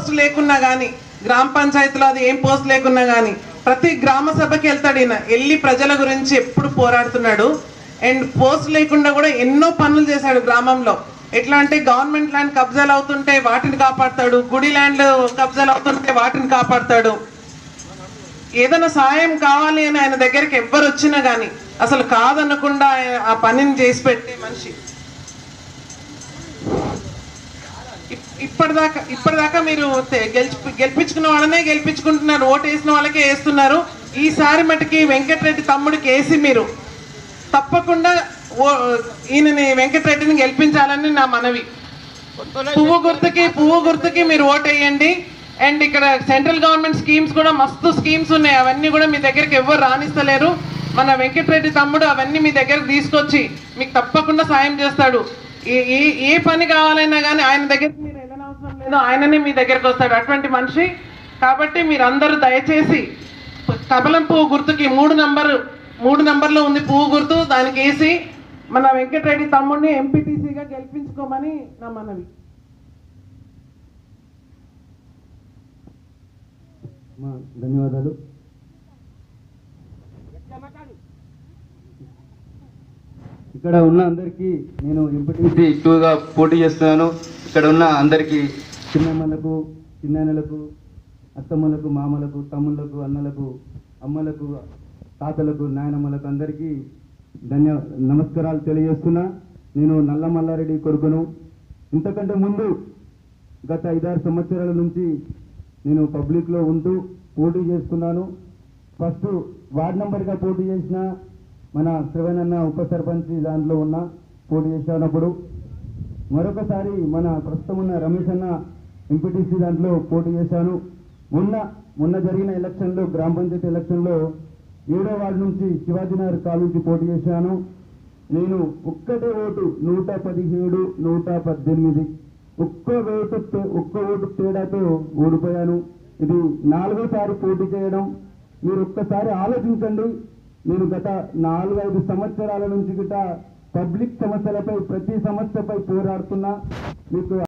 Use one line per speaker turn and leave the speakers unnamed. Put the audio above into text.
Post లేకున్నా కానీ గ్రామ పంచాయతీలో అది ఏం పోస్ట్ లేకున్నా కానీ ప్రతి గ్రామ సభకి వెళ్తాడు ఈయన. వెళ్ళి ప్రజల గురించి ఎప్పుడు పోరాడుతున్నాడు. అండ్ పోస్ట్ లేకుండా కూడా ఎన్నో పనులు చేశాడు గ్రామంలో. ఎట్లా అంటే గవర్నమెంట్ ల్యాండ్ కబ్జాలు అవుతుంటే వాటిని కాపాడతాడు. గుడి ల్యాండ్ కబ్జాలు అవుతుంటే వాటిని కాపాడతాడు. ఏదైనా సాయం కావాలి అని ఆయన దగ్గరికి ఎవ్వరు వచ్చినా కానీ అసలు కాదనకుండా ఆయన ఆ పనిని చేసి పెట్టే మనిషి. ఇప్పటిదాకా ఇప్పటిదాకా మీరు గెలిచి గెలిపించుకున్న వాళ్ళనే గెలిపించుకుంటున్నారు. ఓటు వేసిన వాళ్ళకే వేస్తున్నారు. ఈసారి మటుకి వెంకటరెడ్డి తమ్ముడికి వేసి మీరు తప్పకుండా ఓ ఈయనని వెంకటరెడ్డిని గెలిపించాలని నా మనవి. పువ్వు గుర్తుకి పువ్వు గుర్తుకి మీరు ఓటు వేయండి అండ్ ఇక్కడ సెంట్రల్ గవర్నమెంట్ స్కీమ్స్ కూడా మస్తు స్కీమ్స్ ఉన్నాయి. అవన్నీ కూడా మీ దగ్గరికి ఎవ్వరు రాణిస్తలేరు. మన వెంకటరెడ్డి తమ్ముడు అవన్నీ మీ దగ్గరకు తీసుకొచ్చి మీకు తప్పకుండా సాయం చేస్తాడు. ఏ ఏ ఏ పని కావాలైనా కానీ ఆయన దగ్గరికి మీరు వెళ్ళనవసరం లేదు. ఆయననే మీ దగ్గరకు వస్తాడు. అటువంటి మనిషి కాబట్టి మీరందరూ దయచేసి కమలం పువ్వు గుర్తుకి మూడు నంబర్ మూడు నంబర్లో ఉంది పువ్వు గుర్తు దానికి వేసి మన వెంకటరెడ్డి తమ్ముడిని ఎంపీటీసీగా గెలిపించుకోమని నా మనవి.
ధన్యవాదాలు. ఇక్కడ ఉన్న అందరికీ నేను ఎంపీటీసీ ఎక్కువగా పోటీ చేస్తున్నాను. ఇక్కడ ఉన్న అందరికీ చిన్నమ్మలకు చిన్నాన్నలకు అత్తమ్మలకు మామలకు తమ్ముళ్ళకు అన్నలకు అమ్మలకు తాతలకు నాయనమ్మలకు అందరికీ ధన్య నమస్కారాలు తెలియజేస్తున్నా. నేను నల్ల మల్లారెడ్డి కొడుకును. ఇంతకంటే ముందు గత ఐదారు సంవత్సరాల నుంచి నేను పబ్లిక్లో ఉంటూ పోటీ చేస్తున్నాను. ఫస్ట్ వార్డ్ నెంబర్గా పోటీ చేసిన మన శ్రవణన్న ఉప సర్పంచ్ దాంట్లో ఉన్న పోటీ చేసినప్పుడు మరొకసారి మన ప్రస్తుతం ఉన్న రమేష్ అన్న ఎంపీటీసీ దాంట్లో పోటీ చేశాను. మొన్న మొన్న జరిగిన ఎలక్షన్లో గ్రామ పంచాయతీ ఎలక్షన్లో ఏడో వార్డు నుంచి శివాజీనగర్ కాల్ నుంచి పోటీ చేశాను. నేను ఒక్కటే ఓటు నూట పదిహేడు నూట పద్దెనిమిది. ఒక్క ఓటు ఒక్క ఓటు తేడాతో ఓడిపోయాను. ఇది నాలుగోసారి పోటీ చేయడం. మీరు ఒక్కసారి ఆలోచించండి. నేను గత నాలుగైదు సంవత్సరాల నుంచి గిట పబ్లిక్ సమస్యలపై ప్రతి సమస్యపై పోరాడుతున్నా. మీకు